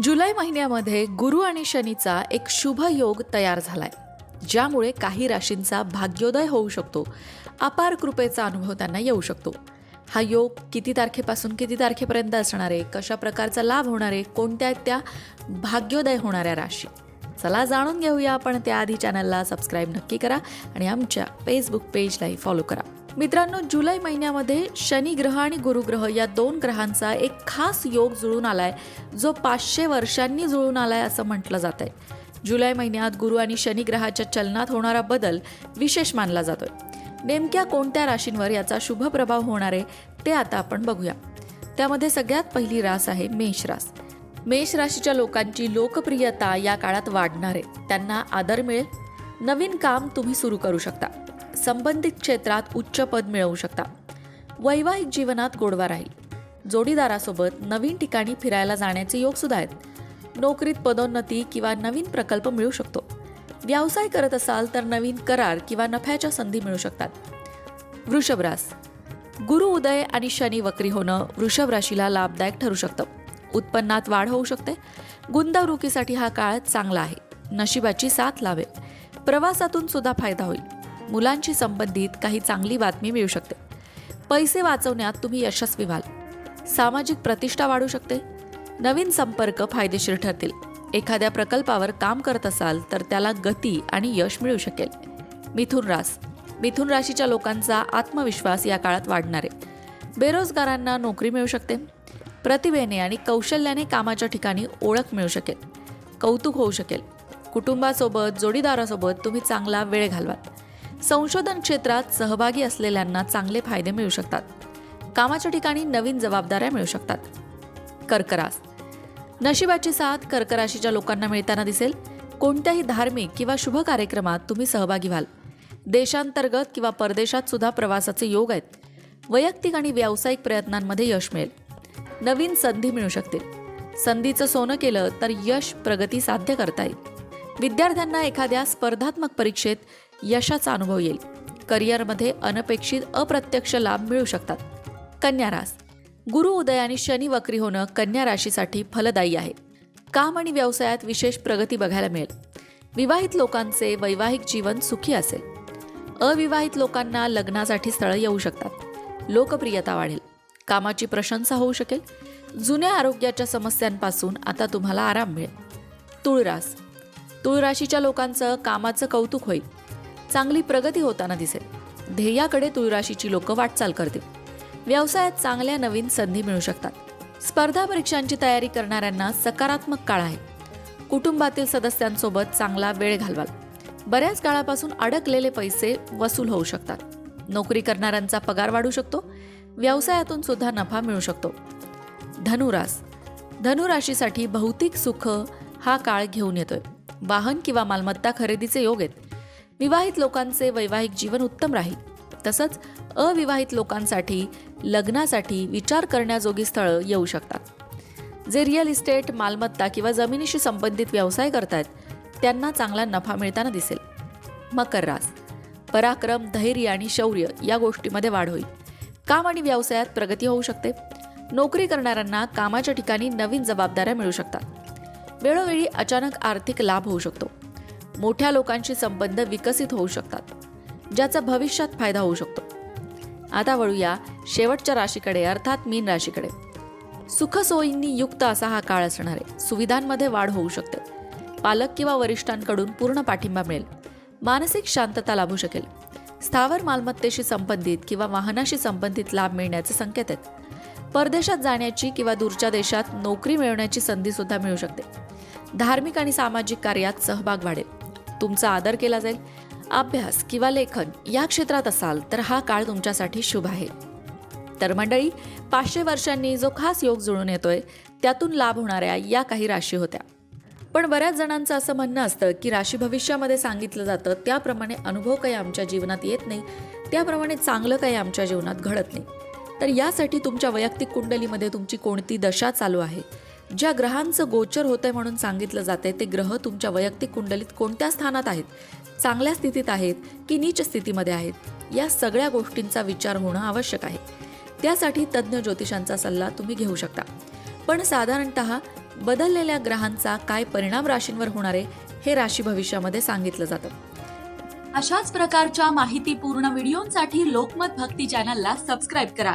जुलै महिन्यामध्ये गुरु आणि शनीचा एक शुभ योग तयार झालाय ज्यामुळे काही राशींचा भाग्योदय होऊ शकतो. अपार कृपेचा अनुभव त्यांना येऊ शकतो. हा योग किती तारखेपासून किती तारखेपर्यंत असणार आहे कशा प्रकारचा लाभ होणार आहे कोणत्या आहेत त्या भाग्योदय होणाऱ्या राशी? चला जाणून घेऊया आपण. त्याआधी चॅनलला सबस्क्राईब नक्की करा आणि आमच्या फेसबुक पेजलाही फॉलो करा. मित्रांनो जुलै महिन्यामध्ये शनी ग्रह आणि गुरुग्रह या दोन ग्रहांचा एक खास योग जुळून आलाय जो पाचशे वर्षांनी जुळून आलाय असं म्हटलं जात आहे जुलै महिन्यात गुरु आणि शनी ग्रहाच्या चलनात होणारा बदल विशेष मानला जातोय. नेमक्या कोणत्या राशींवर याचा शुभ प्रभाव होणार आहे ते आता आपण बघूया. त्यामध्ये सगळ्यात पहिली रास आहे मेष रास. मेष राशीच्या लोकांची लोकप्रियता या काळात वाढणार आहे. त्यांना आदर मिळेल. नवीन काम तुम्ही सुरू करू शकता. संबंधित क्षेत्रात उच्च पद मिळवू शकता. वैवाहिक जीवनात गोडवा राहील. जोडीदारासोबत नवीन ठिकाणी फिरायला जाण्याचे योग सुद्धा आहेत नोकरीत पदोन्नती किंवा नवीन प्रकल्प मिळू शकतो. व्यवसाय करत असाल तर नवीन करार किंवा नफ्याच्या संधी मिळू शकतात. वृषभरास गुरु उदय आणि शनी वक्री होणं वृषभ राशीला लाभदायक ठरू शकतं. उत्पन्नात वाढ होऊ शकते. गुंतवणुकीसाठी हा काळ चांगला आहे. नशिबाची साथ लावेल. प्रवासातून सुद्धा फायदा होईल. मुलांशी संबंधित काही चांगली बातमी मिळू शकते. पैसे वाचवण्यात तुम्ही यशस्वी व्हाल. सामाजिक प्रतिष्ठा वाढू शकते. नवीन संपर्क फायदेशीर ठरतील. एखाद्या प्रकल्पावर काम करत असाल तर त्याला गती आणि यश मिळू शकेल. मिथुन रास. मिथुन राशीच्या लोकांचा आत्मविश्वास या काळात वाढणार. आहे बेरोजगारांना नोकरी मिळू शकते. प्रतिभेने आणि कौशल्याने कामाच्या ठिकाणी ओळख मिळू शकेल. कौतुक होऊ शकेल. कुटुंबासोबत जोडीदारासोबत तुम्ही चांगला वेळ घालवाल. संशोधन क्षेत्रात सहभागी असलेल्यांना चांगले फायदे मिळू शकतात. कामाच्या ठिकाणी नवीन जबाबदाऱ्या मिळू शकतात. कर्करास. नशिबाची साथ कर्कराशीच्या लोकांना मिळताना दिसेल. कोणत्याही धार्मिक किंवा शुभ कार्यक्रमात तुम्ही सहभागी व्हाल. देशांतर्गत किंवा परदेशात सुद्धा प्रवासाचे योग आहेत. वैयक्तिक आणि व्यावसायिक प्रयत्नांमध्ये यश मिळेल. नवीन संधी मिळू शकतील. संधीचं सोनं केलं तर यश प्रगती साध्य करता येईल. विद्यार्थ्यांना एखाद्या स्पर्धात्मक परीक्षेत यशाचा अनुभव येईल. करिअरमध्ये अनपेक्षित अप्रत्यक्ष लाभ मिळू शकतात. कन्या रास. गुरु उदय आणि शनी वक्री होणं कन्या राशीसाठी फलदायी आहे. काम आणि व्यवसायात विशेष प्रगती बघायला मिळेल. विवाहित लोकांचे वैवाहिक जीवन सुखी असेल. अविवाहित लोकांना लग्नासाठी स्थळं येऊ शकतात. लोकप्रियता वाढेल. कामाची प्रशंसा होऊ शकेल. जुन्या आरोग्याच्या समस्यांपासून आता तुम्हाला आराम मिळेल. तुळरास. तुळराशीच्या लोकांचं कामाचं कौतुक होईल. चांगली प्रगती होताना दिसेल. ध्येयाकडे तुळराशीची लोक वाटचाल करतील. व्यवसायात चांगल्या नवीन संधी मिळू शकतात. स्पर्धा परीक्षांची तयारी करणाऱ्यांना सकारात्मक काळ आहे. कुटुंबातील सदस्यांसोबत चांगला वेळ घालवाल. बऱ्याच काळापासून अडकलेले पैसे वसूल होऊ शकतात. नोकरी करणाऱ्यांचा पगार वाढू शकतो. व्यवसायातून सुद्धा नफा मिळू शकतो. धनुरास. धनुराशीसाठी भौतिक सुख हा काळ घेऊन येतोय. वाहन किंवा मालमत्ता खरेदीचे योग आहेत. विवाहित लोकांचे वैवाहिक जीवन उत्तम राहील. तसंच अविवाहित लोकांसाठी लग्नासाठी विचार करण्याजोगी स्थळं येऊ शकतात. जे रिअल इस्टेट मालमत्ता किंवा जमिनीशी संबंधित व्यवसाय करतायत त्यांना चांगला नफा मिळताना दिसेल. मकर रास पराक्रम धैर्य आणि शौर्य या गोष्टीमध्ये वाढ होईल. काम आणि व्यवसायात प्रगती होऊ शकते. नोकरी करणाऱ्यांना कामाच्या ठिकाणी नवीन जबाबदाऱ्या मिळू शकतात. वेळोवेळी अचानक आर्थिक लाभ होऊ शकतो. मोठ्या लोकांशी संबंध विकसित होऊ शकतात ज्याचा भविष्यात फायदा होऊ शकतो. आता वळूया शेवटच्या राशीकडे अर्थात मीन राशीकडे. सुखसोयींनी युक्त असा हा काळ असणार आहे. सुविधांमध्ये वाढ होऊ शकते. पालक किंवा वरिष्ठांकडून पूर्ण पाठिंबा मिळेल. मानसिक शांतता लाभू शकेल. स्थावर मालमत्तेशी संबंधित किंवा वाहनाशी संबंधित लाभ मिळण्याचे संकेत आहेत. परदेशात जाण्याची किंवा दूरच्या देशात नोकरी मिळवण्याची संधी सुद्धा मिळू शकते. धार्मिक आणि सामाजिक कार्यात सहभाग वाढेल. तुमचा आदर केला जाईल. अभ्यास किंवा लेखन या क्षेत्रात असाल तर हा काळ तुमच्यासाठी शुभ आहे. तर मंडळी पाचशे वर्षांनी जो खास योग जुळून येतोय त्यातून लाभ होणाऱ्या या काही राशी होत्या. पण बऱ्याच जणांचं असं म्हणणं असतं की राशी भविष्यामध्ये सांगितलं जातं त्याप्रमाणे अनुभव काही आमच्या जीवनात येत नाही त्याप्रमाणे चांगलं काही आमच्या जीवनात घडत नाही. तर यासाठी तुमच्या वैयक्तिक कुंडलीमध्ये तुमची कोणती दशा चालू आहे? ज्या ग्रहांचं गोचर होतंय म्हणून सांगितलं जाते ते ग्रह तुमच्या वैयक्तिक कुंडलीत कोणत्या स्थानात आहेत? चांगल्या स्थितीत आहेत की नीच स्थितीमध्ये आहेत? या सगळ्या गोष्टींचा विचार होणं आवश्यक आहे. त्यासाठी तज्ज्ञ ज्योतिषांचा सल्ला तुम्ही घेऊ शकता. पण साधारणत बदललेल्या ग्रहांचा काय परिणाम राशींवर होणार आहे हे राशी भविष्यामध्ये सांगितलं जातं. अशाच प्रकारच्या माहितीपूर्ण व्हिडिओंसाठी लोकमत भक्ती चॅनलला सबस्क्राईब करा.